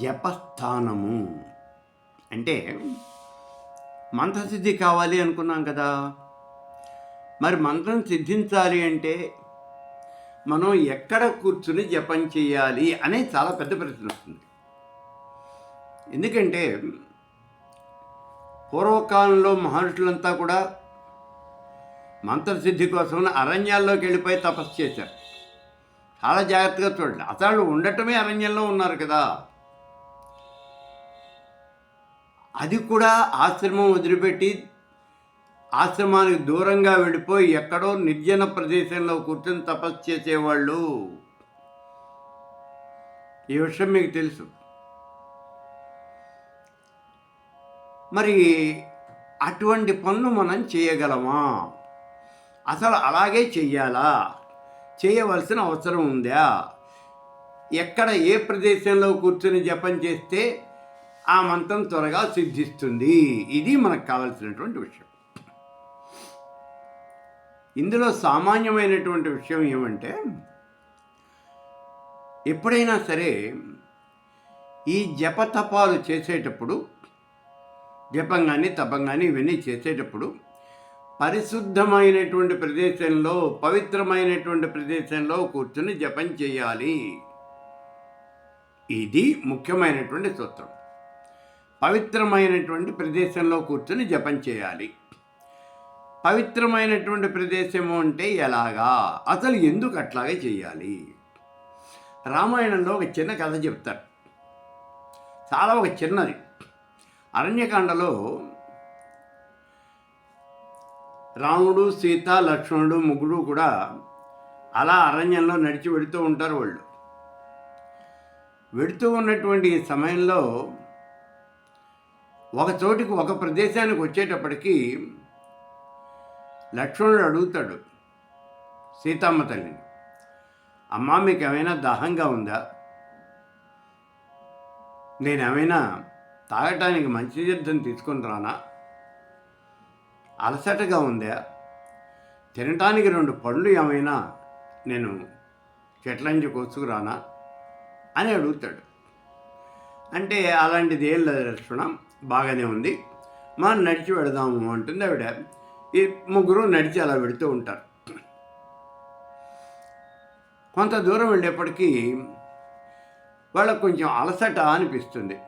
జపస్థానము అంటే మంత్రసిద్ధి కావాలి అనుకున్నాం కదా. మరి మంత్రం సిద్ధించాలి అంటే మనం ఎక్కడ కూర్చుని జపం చేయాలి అనేది చాలా పెద్ద ప్రశ్న వస్తుంది. ఎందుకంటే పూర్వకాలంలో మహర్షులంతా కూడా మంత్రసిద్ధి కోసం అరణ్యాల్లోకి వెళ్ళిపోయి తపస్సు చేశారు. చాలా జాగ్రత్తగా చూడండి. అసలు ఉండటమే అరణ్యంలో ఉన్నారు కదా. అది కూడా ఆశ్రమం వదిలిపెట్టి ఆశ్రమానికి దూరంగా వెళ్ళిపోయి ఎక్కడో నిర్జన ప్రదేశంలో కూర్చొని తపస్సు చేసేవాళ్ళు. ఈ విషయం మీకు తెలుసు. మరి అటువంటి పనులు మనం చేయగలమా? అసలు అలాగే చెయ్యాలా? చేయవలసిన అవసరం ఉందా? ఎక్కడ ఏ ప్రదేశంలో కూర్చొని జపం చేస్తే ఆ మంత్రం త్వరగా సిద్ధిస్తుంది. ఇది మనకు కావాల్సినటువంటి విషయం. ఇందులో సామాన్యమైనటువంటి విషయం ఏమంటే ఎప్పుడైనా సరే ఈ జపతపాలు చేసేటప్పుడు జపం కానీ తపం కానీ ఇవన్నీ చేసేటప్పుడు పరిశుద్ధమైనటువంటి ప్రదేశంలో పవిత్రమైనటువంటి ప్రదేశంలో కూర్చుని జపం చేయాలి. ఇది ముఖ్యమైనటువంటి సూత్రం. పవిత్రమైనటువంటి ప్రదేశంలో కూర్చొని జపం చేయాలి. పవిత్రమైనటువంటి ప్రదేశము అంటే ఎలాగా? అసలు ఎందుకు అట్లాగే చేయాలి? రామాయణంలో ఒక చిన్న కథ చెప్తారు. చాలా ఒక చిన్నది. అరణ్యకాండలో రాముడు సీత లక్ష్మణుడు ముగ్గురు కూడా అలా అరణ్యంలో నడిచి వెడుతూ ఉంటారు వాళ్ళు. వెడుతూ ఉన్నటువంటి సమయంలో ఒక చోటికి ఒక ప్రదేశానికి వచ్చేటప్పటికీ లక్ష్మణుడు అడుగుతాడు సీతమ్మ తల్లిని అమ్మ మీకు ఏమైనా దాహంగా ఉందా? నేనేమైనా తాగటానికి మంచి తీర్థం తీసుకొని రానా? అలసటగా ఉందా? తినటానికి రెండు పళ్ళు ఏమైనా నేను చెట్లంచి కోసుకురానా అని అడుగుతాడు. అంటే అలాంటిది ఏం లేదు లక్ష్మణం. బాగానే ఉంది. మనం నడిచి వెళదాము అంటుంది ఆవిడ. ఈ ముగ్గురు నడిచి అలా వెళుతూ ఉంటారు. కొంత దూరం వెళ్ళేప్పటికీ వాళ్ళకు కొంచెం అలసట అనిపిస్తుంది.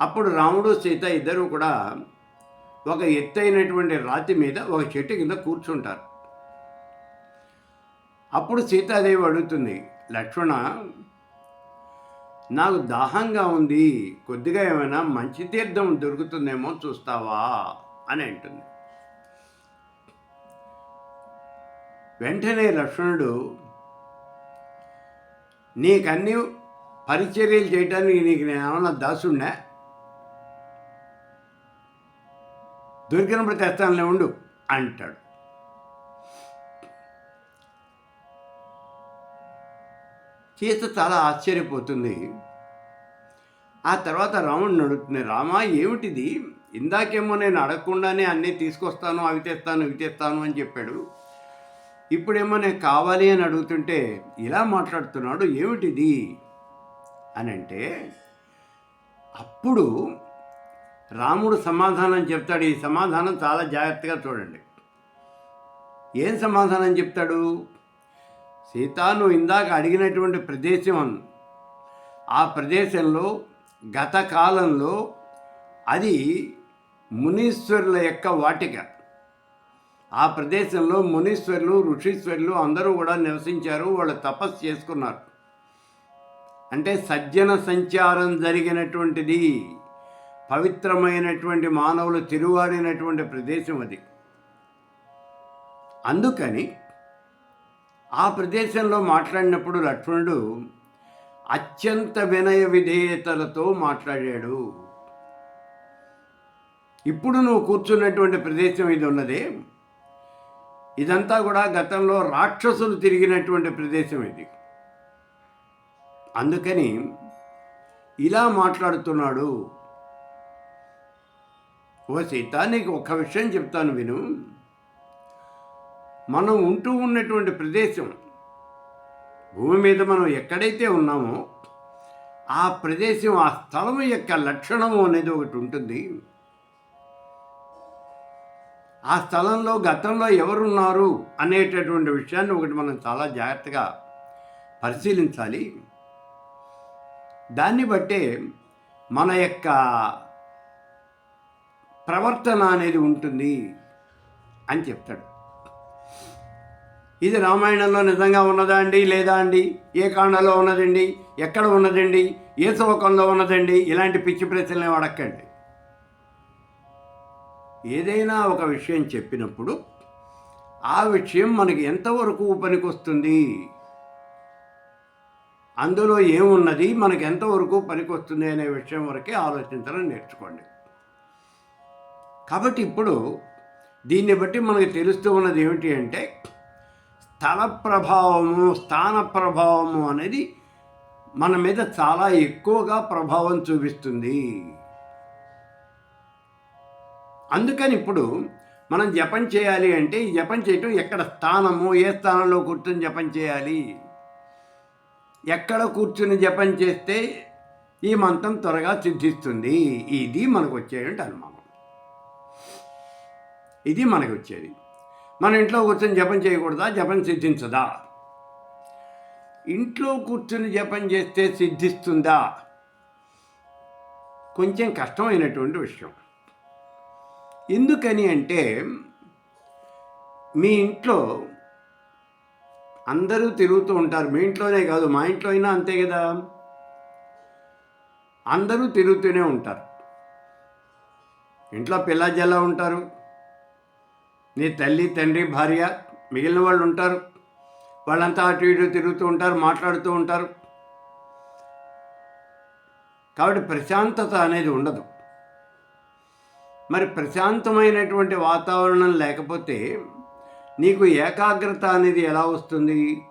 అప్పుడు రాముడు సీత ఇద్దరు కూడా ఒక ఎత్తైనటువంటి రాతి మీద ఒక చెట్టు కింద కూర్చుంటారు. అప్పుడు సీతాదేవి అడుగుతుంది లక్ష్మణ నాకు దాహంగా ఉంది కొద్దిగా ఏమైనా మంచి తీర్థం దొరుకుతుందేమో చూస్తావా? అని అంటుంది. వెంటనే లక్ష్మణుడు నీకన్నీ పరిచర్యలు చేయటానికి నీకు నేను ఏమన్నా దాసుండే దొరికినప్పుడు తెస్తానులే ఉండు అంటాడు. సీత చాలా ఆశ్చర్యపోతుంది. ఆ తర్వాత రాముడిని అడుగుతుంది రామా ఏమిటిది? ఇందాకేమో నేను అడగకుండానే అన్నీ తీసుకొస్తాను అవి తెస్తాను ఇవి తెస్తాను అని చెప్పాడు. ఇప్పుడేమో నేను కావాలి అని అడుగుతుంటే ఇలా మాట్లాడుతున్నాడు ఏమిటిది? అని అంటే అప్పుడు రాముడు సమాధానం చెప్తాడు. ఈ సమాధానం చాలా జాగ్రత్తగా చూడండి. ఏం సమాధానం చెప్తాడు? సీతాను ఇందాక అడిగినటువంటి ప్రదేశం ఆ ప్రదేశంలో గత కాలంలో అది మునీశ్వరుల యొక్క వాటిక. ఆ ప్రదేశంలో మునీశ్వరులు ఋషీశ్వరులు అందరూ కూడా నివసించారు వాళ్ళు తపస్సు చేసుకున్నారు. అంటే సజ్జన సంచారం జరిగినటువంటిది పవిత్రమైనటువంటి మానవులు తిరుగాడినటువంటి ప్రదేశం అది. అందుకని ఆ ప్రదేశంలో మాట్లాడినప్పుడు లక్ష్మణుడు అత్యంత వినయ విధేయతలతో మాట్లాడాడు. ఇప్పుడు నువ్వు కూర్చున్నటువంటి ప్రదేశం ఇది ఉన్నదే. ఇదంతా కూడా గతంలో రాక్షసులు తిరిగినటువంటి ప్రదేశం ఇది. అందుకని ఇలా మాట్లాడుతున్నాడు. ఓ సీత నీకు ఒక విషయం చెప్తాను విను. మనం ఉంటూ ఉన్నటువంటి ప్రదేశం భూమి మీద మనం ఎక్కడైతే ఉన్నామో ఆ ప్రదేశం ఆ స్థలం యొక్క లక్షణము అనేది ఒకటి ఉంటుంది. ఆ స్థలంలో గతంలో ఎవరున్నారు అనేటటువంటి విషయాన్ని ఒకటి మనం చాలా జాగ్రత్తగా పరిశీలించాలి. దాన్ని బట్టే మన యొక్క ప్రవర్తన అనేది ఉంటుంది అని చెప్తాడు. ఇది రామాయణంలో నిజంగా ఉన్నదా అండి? లేదా అండి? ఏ కాండలో ఉన్నదండి? ఎక్కడ ఉన్నదండి? ఏ శ్లోకంలో ఉన్నదండి? ఇలాంటి పిచ్చి ప్రశ్నలు అడక్కండి. ఏదైనా ఒక విషయం చెప్పినప్పుడు ఆ విషయం మనకి ఎంతవరకు పనికొస్తుంది? అందులో ఏమున్నది? మనకి ఎంతవరకు పనికొస్తుంది అనే విషయం వరకే ఆలోచించడం నేర్చుకోండి. కాబట్టి ఇప్పుడు దీన్ని బట్టి మనకు తెలుస్తూ ఉన్నది ఏమిటి అంటే స్థల ప్రభావము స్థాన ప్రభావము అనేది మన మీద చాలా ఎక్కువగా ప్రభావం చూపిస్తుంది. అందుకని ఇప్పుడు మనం జపం చేయాలి అంటే ఈ జపం చేయటం ఎక్కడ స్థానము ఏ స్థానంలో కూర్చొని జపం చేయాలి? ఎక్కడ కూర్చుని జపం చేస్తే ఈ మంత్రం త్వరగా సిద్ధిస్తుంది? ఇది మనకు వచ్చేటువంటి అనుమానం. ఇది మనకు వచ్చేది. మన ఇంట్లో కూర్చొని జపం చేయకూడదా? జపం సిద్ధించదా? ఇంట్లో కూర్చుని జపం చేస్తే సిద్ధిస్తుందా? కొంచెం కష్టమైనటువంటి విషయం. ఎందుకని అంటే మీ ఇంట్లో అందరూ తిరుగుతూ ఉంటారు. మీ ఇంట్లోనే కాదు మా ఇంట్లో అయినా అంతే కదా? అందరూ తిరుగుతూనే ఉంటారు. ఇంట్లో పిల్ల జల్ల ఉంటారు? నీ తల్లి తండ్రి భార్య మిగిలిన వాళ్ళు ఉంటారు. వాళ్ళంతా అటు ఇటు తిరుగుతూ ఉంటారు మాట్లాడుతూ ఉంటారు. కాబట్టి ప్రశాంతత అనేది ఉండదు. మరి ప్రశాంతమైనటువంటి వాతావరణం లేకపోతే నీకు ఏకాగ్రత అనేది ఎలా వస్తుంది?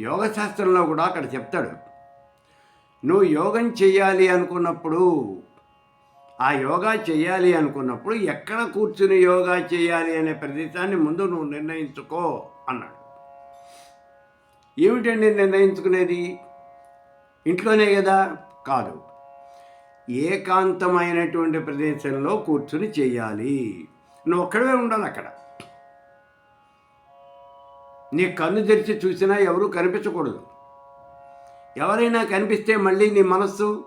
యోగశాస్త్రంలో కూడా అక్కడ చెప్తాడు. నువ్వు యోగం చేయాలి అనుకున్నప్పుడు ఆ యోగా చేయాలి అనుకున్నప్పుడు ఎక్కడ కూర్చుని యోగా చేయాలి అనే ప్రదేశాన్ని ముందు నువ్వు నిర్ణయించుకో అన్నాడు. ఏమిటండి నిర్ణయించుకునేది? ఇంట్లోనే కదా? కాదు. ఏకాంతమైనటువంటి ప్రదేశంలో కూర్చుని చేయాలి. నువ్వు ఒక్కడవే ఉండాలి అక్కడ. నీ కన్ను తెరిచి చూసినా ఎవరూ కనిపించకూడదు. ఎవరైనా కనిపిస్తే మళ్ళీ నీ మనస్సు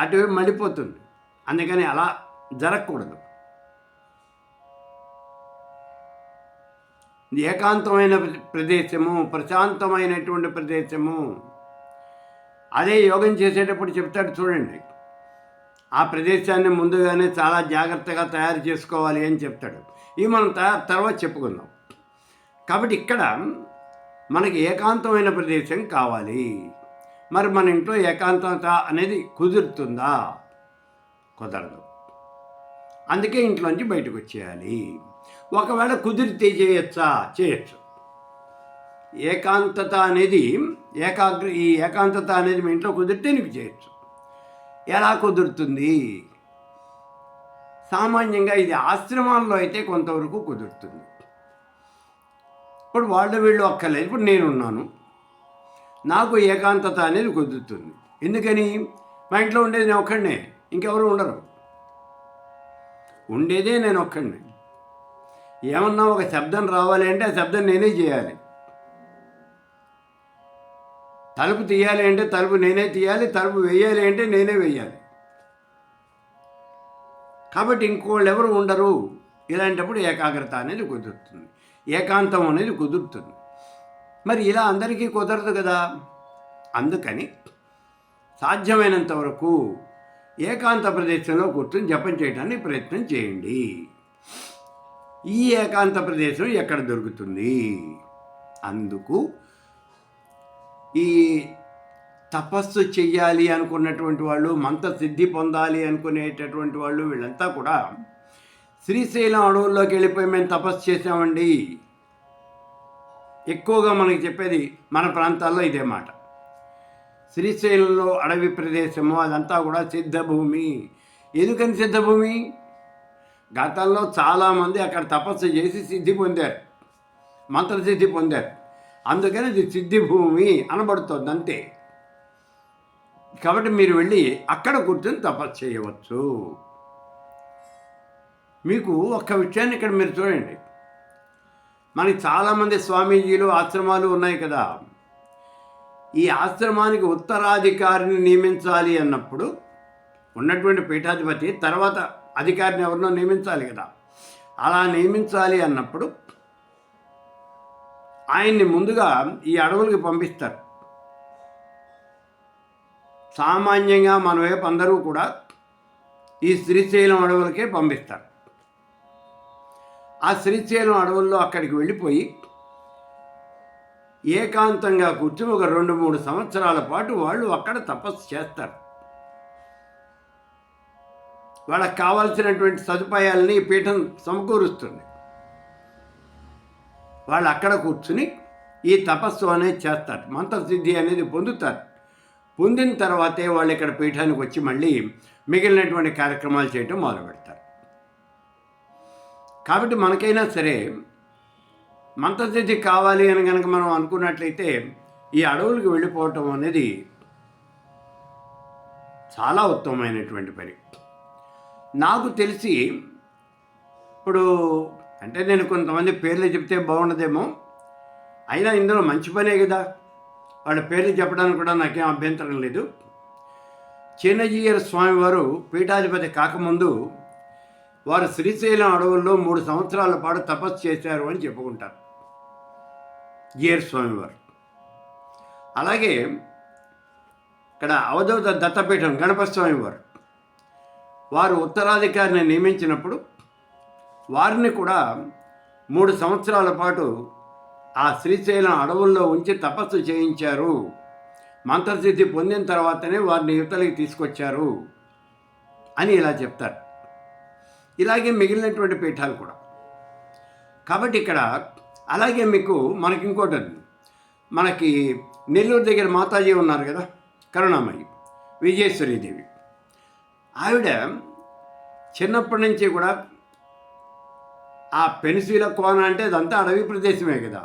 అటువైపు మళ్ళీపోతుంది అందుకని అలా జరగకూడదు. ఏకాంతమైన ప్రదేశము ప్రశాంతమైనటువంటి ప్రదేశము. అదే యోగం చేసేటప్పుడు చెప్తాడు చూడండి. ఆ ప్రదేశాన్ని ముందుగానే చాలా జాగ్రత్తగా తయారు చేసుకోవాలి అని చెప్తాడు. ఇవి మనం తయారు తర్వాత చెప్పుకుందాం. కాబట్టి ఇక్కడ మనకి ఏకాంతమైన ప్రదేశం కావాలి. మరి మన ఇంట్లో ఏకాంతత అనేది కుదురుతుందా? కుదరదు. అందుకే ఇంట్లోంచి బయటకు వచ్చేయాలి. ఒకవేళ కుదిరితే చేయొచ్చా? చేయొచ్చు. ఏకాంతత అనేది ఏకాగ్ర ఈ ఏకాంతత అనేది మీ ఇంట్లో కుదిరితే నీకు చేయొచ్చు. ఎలా కుదురుతుంది? సామాన్యంగా ఇది ఆశ్రమాల్లో అయితే కొంతవరకు కుదురుతుంది. ఇప్పుడు వాళ్ళు వీళ్ళు అక్కర్లేదు ఇప్పుడు నేనున్నాను. నాకు ఏకాంతత అనేది కుదురుతుంది. ఎందుకని? మా ఇంట్లో ఉండేది నేను ఒక్కడినే. ఇంకెవరు ఉండరు. ఉండేదే నేను ఒక్కడిని. ఏమన్నా ఒక శబ్దం రావాలి అంటే ఆ శబ్దం నేనే చేయాలి. తలుపు తీయాలి అంటే తలుపు నేనే తీయాలి తలుపు వేయాలి అంటే నేనే వేయాలి. కాబట్టి ఇంకోళ్ళు ఎవరు ఉండరు. ఇలాంటప్పుడు ఏకాగ్రత అనేది కుదురుతుంది. ఏకాంతం అనేది కుదురుతుంది. మరి ఇలా అందరికీ కుదరదు కదా. అందుకని సాధ్యమైనంత వరకు ఏకాంత ప్రదేశంలో కూర్చొని జపం చేయడానికి ప్రయత్నం చేయండి. ఈ ఏకాంత ప్రదేశం ఎక్కడ దొరుకుతుంది? అందుకు ఈ తపస్సు చెయ్యాలి అనుకున్నటువంటి వాళ్ళు మంత సిద్ధి పొందాలి అనుకునేటటువంటి వాళ్ళు వీళ్ళంతా కూడా శ్రీశైలం అడవుల్లోకి వెళ్ళిపోయి మేము తపస్సు చేసామండి ఎక్కువగా మనకి చెప్పేది మన ప్రాంతాల్లో ఇదే మాట. శ్రీశైలంలో అడవి ప్రదేశము అదంతా కూడా సిద్ధభూమి. ఎందుకని సిద్ధభూమి? గతంలో చాలామంది అక్కడ తపస్సు చేసి సిద్ధి పొందారు మంత్రసిద్ధి పొందారు. అందుకని ఇది సిద్ధిభూమి అనబడుతుంది అంతే. కాబట్టి మీరు వెళ్ళి అక్కడ కూర్చొని తపస్సు చేయవచ్చు. మీకు ఒక్క విషయాన్ని ఇక్కడ మీరు చూడండి. మనకి చాలామంది స్వామీజీలు ఆశ్రమాలు ఉన్నాయి కదా. ఈ ఆశ్రమానికి ఉత్తరాధికారిని నియమించాలి అన్నప్పుడు ఉన్నటువంటి పీఠాధిపతి తర్వాత అధికారిని ఎవరినో నియమించాలి కదా. అలా నియమించాలి అన్నప్పుడు ఆయన్ని ముందుగా ఈ అడవులకి పంపిస్తారు. సామాన్యంగా మన వైపు అందరూ కూడా ఈ శ్రీశైలం అడవులకే పంపిస్తారు. ఆ శ్రీశైలం అడవుల్లో అక్కడికి వెళ్ళిపోయి ఏకాంతంగా కూర్చుని ఒక రెండు మూడు సంవత్సరాల పాటు వాళ్ళు అక్కడ తపస్సు చేస్తారు. వాళ్ళకి కావాల్సినటువంటి సదుపాయాలని పీఠం సమకూరుస్తుంది. వాళ్ళు అక్కడ కూర్చుని ఈ తపస్సు అనేది చేస్తారు. మంత్రసిద్ధి అనేది పొందుతారు. పొందిన తర్వాతే వాళ్ళు ఇక్కడ పీఠానికి వచ్చి మళ్ళీ మిగిలినటువంటి కార్యక్రమాలు చేయటం మొదలు పెడతారు కాబట్టి మనకైనా సరే మంత్రసిద్ధి కావాలి అని కనుక మనం అనుకున్నట్లయితే ఈ అడవులకు వెళ్ళిపోవటం అనేది చాలా ఉత్తమమైనటువంటి పని. నాకు తెలిసి ఇప్పుడు అంటే నేను కొంతమంది పేర్లు చెప్తే బాగుండదేమో అయినా ఇందులో మంచి పనే కదా. వాళ్ళ పేర్లు చెప్పడానికి కూడా నాకేం అభ్యంతరం లేదు. చిన్నజీయర్ స్వామివారు పీఠాధిపతి కాకముందు వారు శ్రీశైలం అడవుల్లో మూడు సంవత్సరాల పాటు తపస్సు చేశారు అని చెప్పుకుంటారు. గియర్ స్వామివారు. అలాగే ఇక్కడ అవధూత దత్తపీఠం గణపతి స్వామివారు. వారు ఉత్తరాధికారిని నియమించినప్పుడు వారిని కూడా మూడు సంవత్సరాల పాటు ఆ శ్రీశైలం అడవుల్లో ఉంచి తపస్సు చేయించారు. మంత్రసిద్ధి పొందిన తర్వాతనే వారిని యువతలకి తీసుకొచ్చారు అని ఇలా చెప్తారు. ఇలాగే మిగిలినటువంటి పీఠాలు కూడా. కాబట్టి ఇక్కడ అలాగే మీకు మనకి ఇంకోటి మనకి నెల్లూరు దగ్గర మాతాజీ ఉన్నారు కదా కరుణామయ్యి విజయేశ్వరీదేవి ఆవిడ చిన్నప్పటి నుంచి కూడా ఆ పెన్సిల కోన అంటే అదంతా అడవి ప్రదేశమే కదా.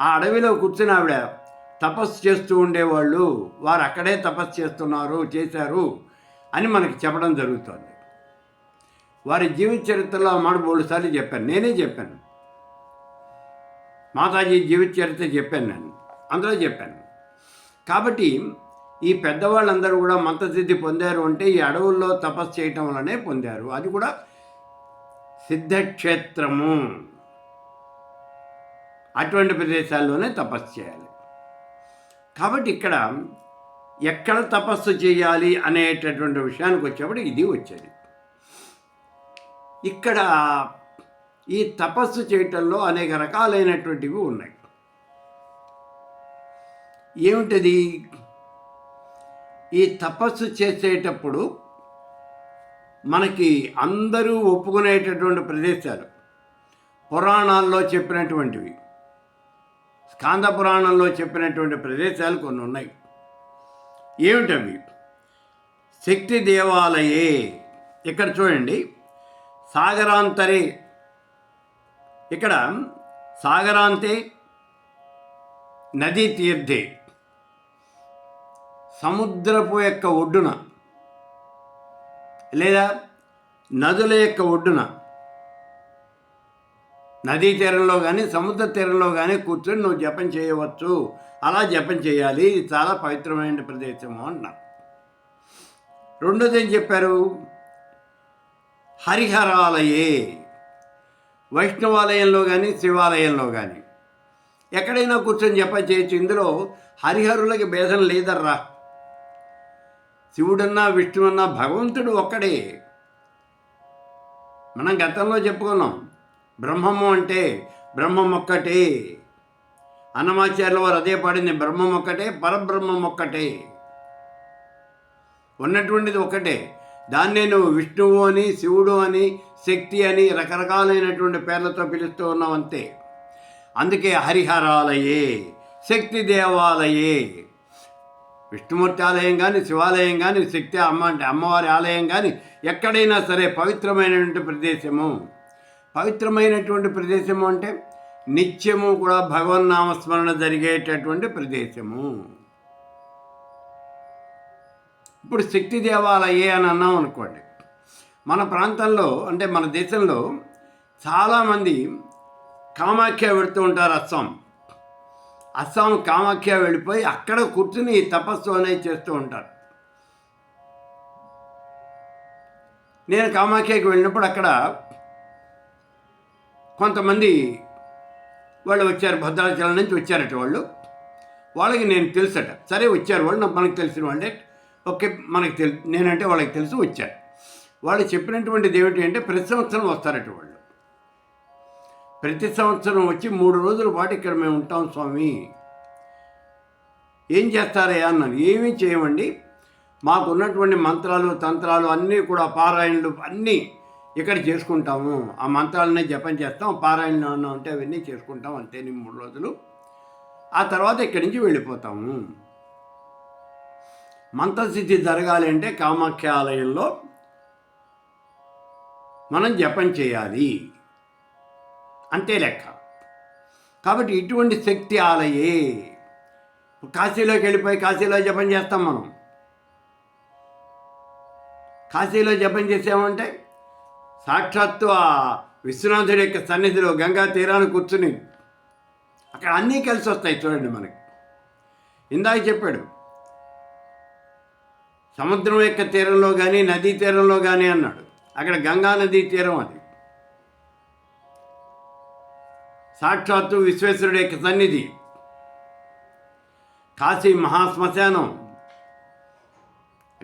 ఆ అడవిలో కూర్చుని ఆవిడ తపస్సు చేస్తూ ఉండేవాళ్ళు వారు అక్కడే తపస్సు చేస్తున్నారు చేశారు అని మనకి చెప్పడం జరుగుతుంది. వారి జీవిత చరిత్రలో మాట మూడు సార్లు చెప్పాను. నేనే చెప్పాను. మాతాజీ జీవిత చరిత్ర చెప్పాను నేను. అందులో చెప్పాను. కాబట్టి ఈ పెద్దవాళ్ళందరూ కూడా మంత్రసిద్ధి పొందారు అంటే ఈ అడవుల్లో తపస్సు చేయటం వల్లనే పొందారు. అది కూడా సిద్ధక్షేత్రము. అటువంటి ప్రదేశాల్లోనే తపస్సు చేయాలి. కాబట్టి ఇక్కడ ఎక్కడ తపస్సు చేయాలి అనేటటువంటి విషయానికి వచ్చేప్పుడు ఇది వచ్చేది. ఇక్కడ ఈ తపస్సు చేయటంలో అనేక రకాలైనటువంటివి ఉన్నాయి. ఏమిటది? ఈ తపస్సు చేసేటప్పుడు మనకి అందరూ ఒప్పుకునేటటువంటి ప్రదేశాలు పురాణాల్లో చెప్పినటువంటివి స్కాంద పురాణంలో చెప్పినటువంటి ప్రదేశాలు కొన్ని ఉన్నాయి. ఏమిటవి? శక్తి దేవాలయే. ఇక్కడ చూడండి సాగరాంతరే. ఇక్కడ సాగరాంతే నదీ తీర్థే. సముద్రపు యొక్క ఒడ్డున లేదా నదుల యొక్క ఒడ్డున నదీ తీరంలో కానీ సముద్ర తీరంలో కానీ కూర్చొని నువ్వు జపం చేయవచ్చు. అలా జపం చేయాలి. ఇది చాలా పవిత్రమైన ప్రదేశము అన్నారు. రెండోది ఏం చెప్పారు? హరిహరాలయే. వైష్ణవాలయంలో కానీ శివాలయంలో కానీ ఎక్కడైనా కూర్చొని జపం చేయొచ్చు ఇందులో హరిహరులకి భేదం లేదర్రా. శివుడన్నా విష్ణువన్నా భగవంతుడు ఒక్కడే. మనం గతంలో చెప్పుకున్నాం బ్రహ్మము అంటే బ్రహ్మం ఒక్కటే అన్నమాచార్యుల వారు అదే పాడింది బ్రహ్మం ఒక్కటే పరబ్రహ్మం ఒక్కటే. ఉన్నటువంటిది ఒకటే దాన్నే నువ్వు విష్ణువు అని శివుడు అని శక్తి అని రకరకాలైనటువంటి పేర్లతో పిలుస్తూ ఉన్నావు అంతే. అందుకే హరిహరాలయే శక్తి దేవాలయే. విష్ణుమూర్తి ఆలయం కానీ శివాలయం కానీ శక్తి అమ్మ అంటే అమ్మవారి ఆలయం కానీ ఎక్కడైనా సరే పవిత్రమైనటువంటి ప్రదేశము. పవిత్రమైనటువంటి ప్రదేశము అంటే నిత్యము కూడా భగవన్నామస్మరణ జరిగేటటువంటి ప్రదేశము. ఇప్పుడు శక్తి దేవాలయే అని అన్నాం అనుకోండి. మన ప్రాంతంలో అంటే మన దేశంలో చాలామంది కామాఖ్య వెళుతూ ఉంటారు అస్సాం. అస్సాం కామాఖ్య వెళ్ళిపోయి అక్కడ కూర్చుని తపస్సు అనేది చేస్తూ ఉంటారు. నేను కామాఖ్యకి వెళ్ళినప్పుడు అక్కడ కొంతమంది వాళ్ళు వచ్చారు భద్రాచలం నుంచి వచ్చారట వాళ్ళు. వాళ్ళకి నేను తెలుసట. సరే వచ్చారు వాళ్ళు మనకు తెలిసిన వాళ్ళే. ఓకే మనకి తెలు నేనంటే వాళ్ళకి తెలుసు వచ్చాను వాళ్ళు చెప్పినటువంటిది ఏమిటి అంటే ప్రతి సంవత్సరం వస్తారట వాళ్ళు. ప్రతి సంవత్సరం వచ్చి మూడు రోజుల పాటు ఇక్కడ మేము ఉంటాం స్వామి. ఏం చేస్తారయ్యా అన్నాను. ఏమీ చేయమండి. మాకున్నటువంటి మంత్రాలు తంత్రాలు అన్నీ కూడా పారాయణలు అన్నీ ఇక్కడ చేసుకుంటాము. ఆ మంత్రాలనే జపం చేస్తాం పారాయణలు ఉంటే అవన్నీ చేసుకుంటాం అంతే మూడు రోజులు. ఆ తర్వాత ఇక్కడి నుంచి వెళ్ళిపోతాము. మంత్రసిద్ధి జరగాలి అంటే కామాఖ్య ఆలయంలో మనం జపం చేయాలి అంతే లెక్క. కాబట్టి ఇటువంటి శక్తి ఆలయే. కాశీలోకి వెళ్ళిపోయి కాశీలో జపం చేస్తాం మనం. కాశీలో జపం చేసామంటే సాక్షాత్తు ఆ విశ్వనాథుడి యొక్క సన్నిధిలో గంగా తీరాన్ని కూర్చుని అక్కడ అన్నీ కలిసి వస్తాయి చూడండి మనకి. ఇందాక చెప్పాడు సముద్రం యొక్క తీరంలో కానీ నదీ తీరంలో కానీ అన్నాడు. అక్కడ గంగా నదీ తీరం అది. సాక్షాత్తు విశ్వేశ్వరుడు యొక్క సన్నిధి. కాశీ మహాశ్మశానం.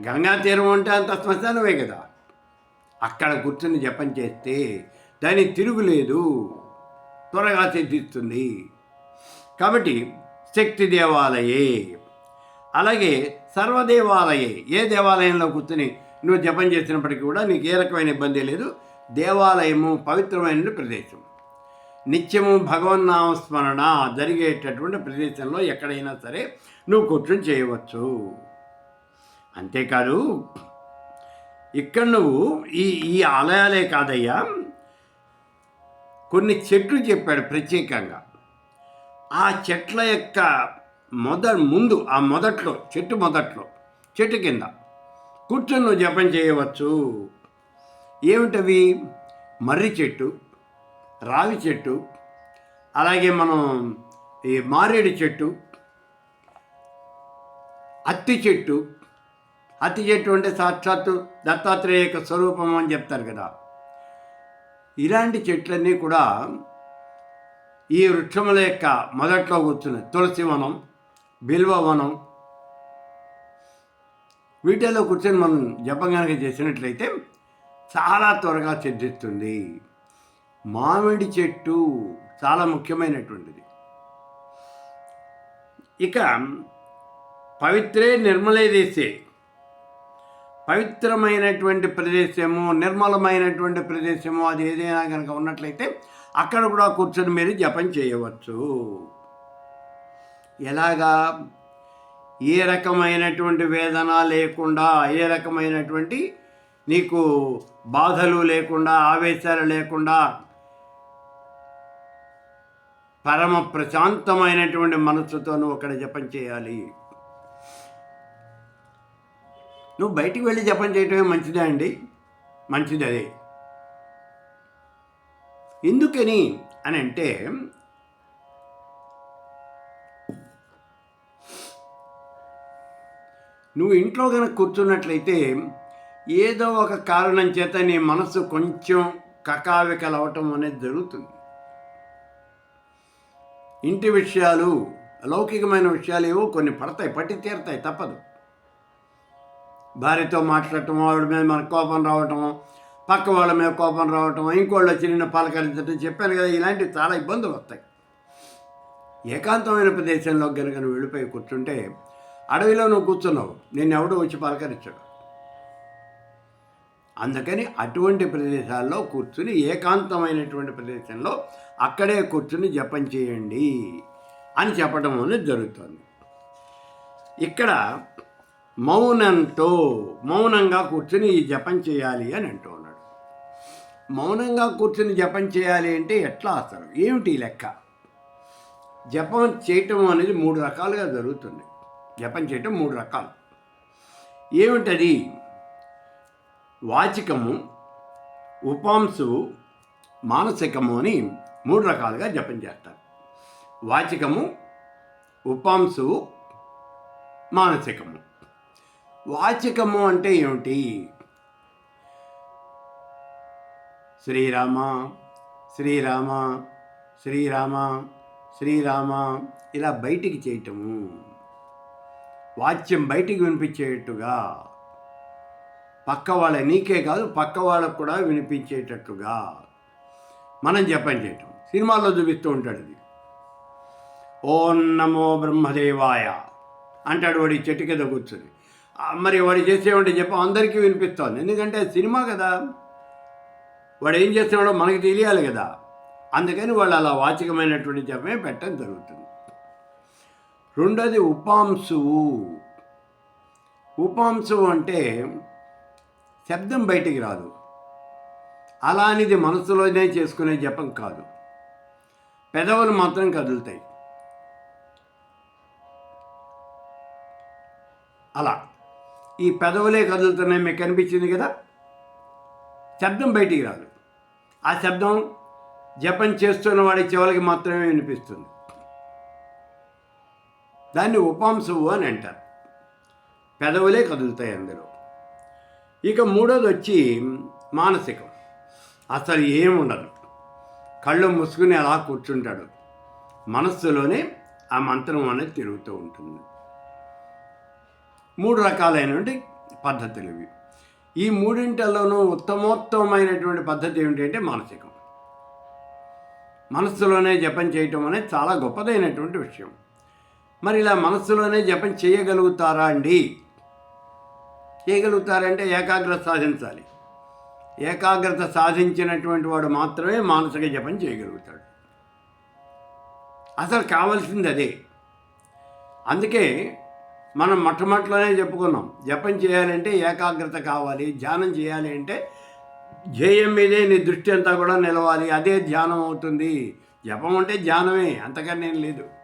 గంగా తీరం అంటే అంత శ్మశానమే కదా. అక్కడ కూర్చుని జపం చేస్తే దాని తిరుగులేదు. త్వరగా సిద్ధిస్తుంది. కాబట్టి శక్తి దేవాలయే. అలాగే సర్వదేవాలయే. ఏ దేవాలయంలో కూర్చుని నువ్వు జపం చేసినప్పటికీ కూడా నీకు ఏ రకమైన ఇబ్బంది లేదు. దేవాలయము పవిత్రమైన ప్రదేశం. నిత్యము భగవన్నామస్మరణ జరిగేటటువంటి ప్రదేశంలో ఎక్కడైనా సరే నువ్వు కూర్చొని చేయవచ్చు. అంతేకాదు ఇక్కడ నువ్వు ఈ ఈ ఆలయాలే కాదయ్యా. కొన్ని చెట్లు చెప్పాడు ప్రత్యేకంగా. ఆ చెట్ల యొక్క మొద ముందు ఆ మొదట్లో చెట్టు మొదట్లో చెట్టు కింద కూర్చొని నువ్వు జపం చేయవచ్చు. ఏమిటవి? మర్రి చెట్టు రావి చెట్టు అలాగే మనం ఈ మారేడు చెట్టు అత్తి చెట్టు. అత్తి చెట్టు అంటే సాక్షాత్తు దత్తాత్రేయ యొక్క స్వరూపం అని చెప్తారు కదా. ఇలాంటి చెట్లన్నీ కూడా ఈ వృక్షముల యొక్క మొదట్లో కూర్చున్నాయి. తులసి వనం బిల్వవనం వీటిలో కూర్చొని మనం జపం కనుక చేసినట్లయితే చాలా త్వరగా సిద్ధిస్తుంది. మామిడి చెట్టు చాలా ముఖ్యమైనటువంటిది. ఇక పవిత్రే నిర్మలే దేశే. పవిత్రమైనటువంటి ప్రదేశము నిర్మలమైనటువంటి ప్రదేశము అది ఏదైనా కనుక ఉన్నట్లయితే అక్కడ కూడా కూర్చొని మీరు జపం చేయవచ్చు. ఎలాగా? ఏ రకమైనటువంటి వేదన లేకుండా ఏ రకమైనటువంటి నీకు బాధలు లేకుండా ఆవేశాలు లేకుండా పరమ ప్రశాంతమైనటువంటి మనస్సుతో నువ్వు అక్కడ జపం చేయాలి. నువ్వు బయటికి వెళ్ళి జపం చేయటమే మంచిదే అండి. మంచిది అదే ఎందుకని అని అంటే నువ్వు ఇంట్లో కనుక కూర్చున్నట్లయితే ఏదో ఒక కారణం చేత నీ మనసు కొంచెం కకావికలవటం అనేది జరుగుతుంది. ఇంటి విషయాలు లౌకికమైన విషయాలు ఏవో కొన్ని పడతాయి పట్టి తీరుతాయి తప్పదు. భార్యతో మాట్లాడటం ఆవిడ మీద మనకు కోపం రావటం పక్క వాళ్ళ మీద కోపం రావటం ఇంకోళ్ళు వచ్చి నిన్ను పలకరించడం చెప్పాను కదా ఇలాంటివి చాలా ఇబ్బందులు వస్తాయి. ఏకాంతమైన ప్రదేశంలో కనుక వెళ్ళిపోయి కూర్చుంటే అడవిలో నువ్వు కూర్చున్నావు. నేను ఎవడో వచ్చి పలకరించాడు. అందుకని అటువంటి ప్రదేశాల్లో కూర్చుని ఏకాంతమైనటువంటి ప్రదేశంలో అక్కడే కూర్చుని జపం చేయండి అని చెప్పడం అనేది జరుగుతుంది. ఇక్కడ మౌనంతో మౌనంగా కూర్చుని ఈ జపం చేయాలి అని అంటూ ఉన్నాడు. మౌనంగా కూర్చుని జపం చేయాలి అంటే ఎట్లా అసలు? ఏమిటి లెక్క? జపం చేయటం అనేది మూడు రకాలుగా జరుగుతుంది. జపం చేయటం మూడు రకాలు. ఏమిటది? వాచికము ఉపాంశువు మానసికము అని మూడు రకాలుగా జపం చేస్తారు. వాచికము ఉపాంశువు మానసికము. వాచికము అంటే ఏమిటి? శ్రీరామ శ్రీరామ శ్రీరామ శ్రీరామ ఇలా బయటికి చేయటము. వాచ్యం బయటికి వినిపించేట్టుగా. పక్క వాళ్ళ నీకే కాదు పక్క వాళ్ళకు కూడా వినిపించేటట్టుగా. మనం జపం చేయటం సినిమాల్లో చూపిస్తూ ఉంటాడు ఇది. ఓం నమో బ్రహ్మదేవాయ అంటాడు వాడి చెట్టు కింద కూర్చొని. మరి వాడు చేసేవంటి చెప్ప అందరికీ వినిపిస్తోంది. ఎందుకంటే సినిమా కదా. వాడు ఏం చేస్తున్నాడో మనకి తెలియాలి కదా. అందుకని వాళ్ళు అలా వాచికమైనటువంటి జపమే పెట్టడం జరుగుతుంది. రెండోది ఉపాంశువు. ఉపాంశువు అంటే శబ్దం బయటికి రాదు. అలా అనేది మనసులోనే చేసుకునే జపం కాదు. పెదవులు మాత్రం కదులుతాయి. అలా. ఈ పెదవులే కదులుతున్నాయి మీకు కనిపించింది కదా? శబ్దం బయటికి రాదు. ఆ శబ్దం జపం చేస్తున్న వాడి చెవులకి మాత్రమే వినిపిస్తుంది. దాన్ని ఉపాంశువు అని అంటారు. పెదవులే కదులుతాయి అందులో. ఇక మూడోది వచ్చి మానసికం. అసలు ఏముండదు. కళ్ళు మూసుకుని అలా కూర్చుంటాడు. మనస్సులోనే ఆ మంత్రం అనేది తిరుగుతూ ఉంటుంది. మూడు రకాలైనటువంటి పద్ధతులు ఇవి. ఈ మూడింటిలోనూ ఉత్తమోత్తమైనటువంటి పద్ధతి ఏమిటంటే మానసికం. మనస్సులోనే జపం చేయటం అనేది చాలా గొప్పదైనటువంటి విషయం. మరి ఇలా మనస్సులోనే జపం చేయగలుగుతారా అండి? చేయగలుగుతారంటే ఏకాగ్రత సాధించాలి. ఏకాగ్రత సాధించినటువంటి వాడు మాత్రమే మానసిక జపం చేయగలుగుతాడు. అసలు కావాల్సింది అదే. అందుకే మనం మొట్టమొదటిలోనే చెప్పుకున్నాం జపం చేయాలంటే ఏకాగ్రత కావాలి ధ్యానం చేయాలి అంటే ధ్యేయం మీదే నీ దృష్టి అంతా కూడా నిలవాలి అదే ధ్యానం అవుతుంది. జపం అంటే ధ్యానమే అంతకన్నా ఏం లేదు.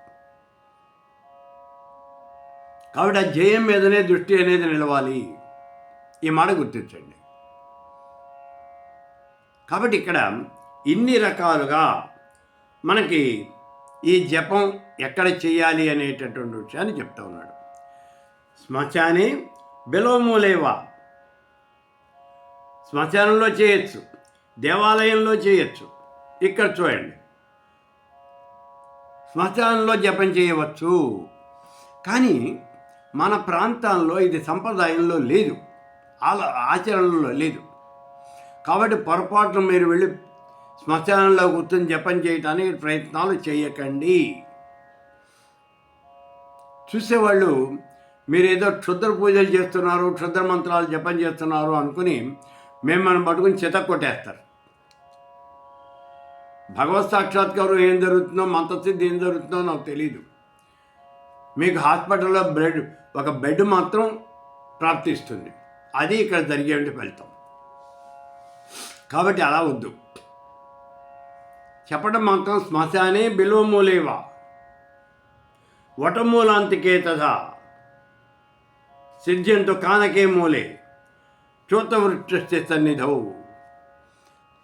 కాబట్టి ఆ జయం మీదనే దృష్టి అనేది నిలవాలి. ఈ మాట గుర్తించండి. కాబట్టి ఇక్కడ ఇన్ని రకాలుగా మనకి ఈ జపం ఎక్కడ చేయాలి అనేటటువంటి విషయాన్ని చెప్తా ఉన్నాడు. శ్మశాని బిలోమూలేవా శ్మశానంలో చేయొచ్చు. దేవాలయంలో చేయొచ్చు. ఇక్కడ చూడండి. శ్మశానంలో జపం చేయవచ్చు. కానీ మన ప్రాంతాల్లో ఇది సంప్రదాయంలో లేదు. ఆల ఆచరణలో లేదు. కాబట్టి పొరపాటున మీరు వెళ్ళి శ్మశానంలో కూర్చొని జపం చేయడానికి ప్రయత్నాలు చేయకండి. చూసేవాళ్ళు మీరు ఏదో క్షుద్ర పూజలు చేస్తున్నారు క్షుద్ర మంత్రాలు జపం చేస్తున్నారు అనుకుని మిమ్మల్ని పట్టుకుని చిత కొట్టేస్తారు. భగవత్ సాక్షాత్కారం ఏం జరుగుతుందో మంత్రసిద్ధి ఏం జరుగుతుందో నాకు తెలియదు మీకు హాస్పిటల్లో బెడ్ ఒక బెడ్ మాత్రం ప్రాప్తిస్తుంది. అది ఇక్కడ జరిగే ఫలితం. కాబట్టి అలా వద్దు. చెప్పడం మాత్రం శ్మశానే బిలోమూలేవా వటమూలాంతికే తథా. సిద్ధ్యంతో కానకే మూలే. చూతవృక్ష సన్నిధవు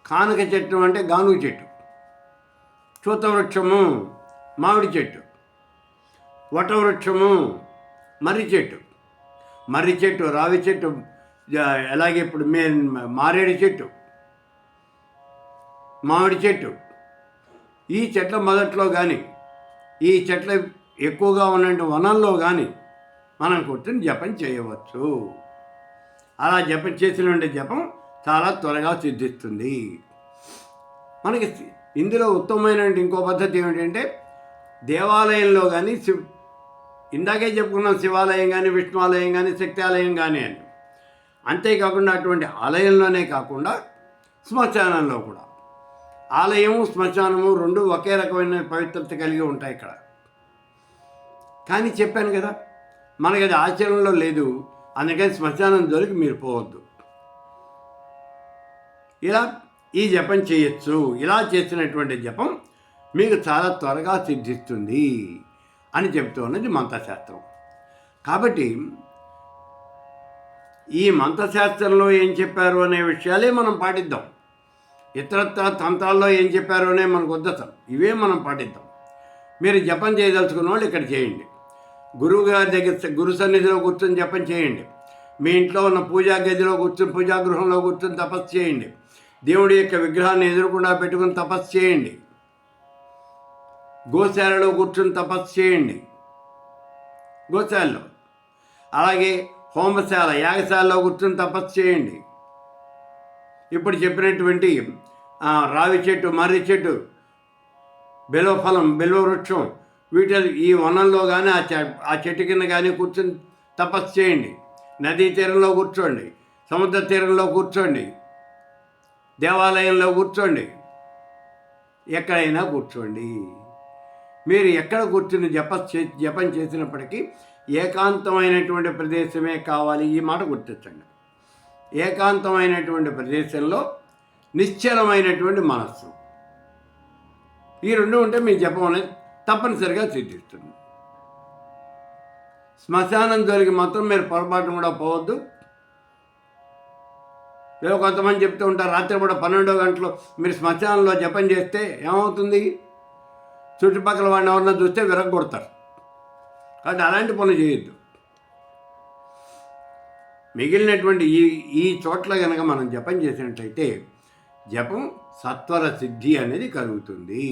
కానక చెట్టు అంటే గానుగ చెట్టు. చూతవృక్షము మామిడి చెట్టు. వటవృక్షము మర్రి చెట్టు. మర్రి చెట్టు రావి చెట్టు ఎలాగే అలాగే ఇప్పుడు మే మారేడు చెట్టు మామిడి చెట్టు. ఈ చెట్ల మొదట్లో కానీ ఈ చెట్ల ఎక్కువగా ఉన్న వనంలో కానీ మనం కూర్చొని జపం చేయవచ్చు. అలా జపం చేసిన జపం చాలా త్వరగా సిద్ధిస్తుంది. మనకి ఇందులో ఉత్తమమైన ఇంకో పద్ధతి ఏమిటంటే దేవాలయంలో కానీ ఇందాకే చెప్పుకున్నాం శివాలయం కానీ విష్ణువాలయం కానీ శక్తి ఆలయం కానీ అని. అంతేకాకుండా అటువంటి ఆలయంలోనే కాకుండా శ్మశానంలో కూడా. ఆలయము శ్మశానము రెండు ఒకే రకమైన పవిత్రత కలిగి ఉంటాయి ఇక్కడ. కానీ చెప్పాను కదా మనకి అది ఆచరణలో లేదు అందుకని శ్మశానం జోలికి మీరు పోవద్దు. ఇలా ఈ జపం చేయొచ్చు. ఇలా చేసినటువంటి జపం మీకు చాలా త్వరగా సిద్ధిస్తుంది. అని చెప్తూ ఉన్నది మంత్రశాస్త్రం. కాబట్టి ఈ మంత్రశాస్త్రంలో ఏం చెప్పారు అనే విషయాలే మనం పాటిద్దాం. ఇతరత్ర తంత్రాల్లో ఏం చెప్పారు అనే మనకు వద్దసం ఇవే మనం పాటిద్దాం. మీరు జపం చేయదలుచుకున్న వాళ్ళు ఇక్కడ చేయండి. గురువు గారి దగ్గర గురు సన్నిధిలో కూర్చొని జపం చేయండి. మీ ఇంట్లో ఉన్న పూజా గదిలో కూర్చొని పూజా గృహంలో కూర్చొని తపస్సు చేయండి. దేవుడి యొక్క విగ్రహాన్ని ఎదురుకుండా పెట్టుకుని తపస్సు చేయండి. గోశాలలో కూర్చొని తపస్సు చేయండి. గోశాలలో. అలాగే హోమశాల యాగశాలలో కూర్చొని తపస్సు చేయండి. ఇప్పుడు చెప్పినటువంటి రావి చెట్టు మర్రి చెట్టు బెలవఫలం బెలవ వృక్షం వీటి ఈ వనంలో కానీ ఆ చె ఆ చెట్టు కింద కానీ కూర్చొని తపస్సు చేయండి. నదీ తీరంలో కూర్చోండి. సముద్ర తీరంలో కూర్చోండి. దేవాలయంలో కూర్చోండి. ఎక్కడైనా కూర్చోండి. మీరు ఎక్కడ కూర్చుని జప చే- జపం చేసినప్పటికీ ఏకాంతమైనటువంటి ప్రదేశమే కావాలి ఈ మాట గుర్తించండి. ఏకాంతమైనటువంటి ప్రదేశంలో నిశ్చలమైనటువంటి మనస్సు. ఈ రెండు ఉంటే మీ జపం అనేది తప్పనిసరిగా సిద్ధిస్తుంది. శ్మశానం జోలికి మాత్రం మీరు పొరపాటు కూడా పోవద్దు. ఏదో కొంతమంది చెప్తూ ఉంటారు రాత్రి కూడా పన్నెండో గంటలు మీరు శ్మశానంలో జపం చేస్తే ఏమవుతుంది? చుట్టుపక్కల వాడిని ఎవరన్నా చూస్తే విరగొడతారు కాబట్టి అలాంటి పనులు చేయొద్దు. మిగిలినటువంటి ఈ ఈ చోట్ల కనుక మనం జపం చేసినట్లయితే జపం సత్వర సిద్ధి అనేది కలుగుతుంది.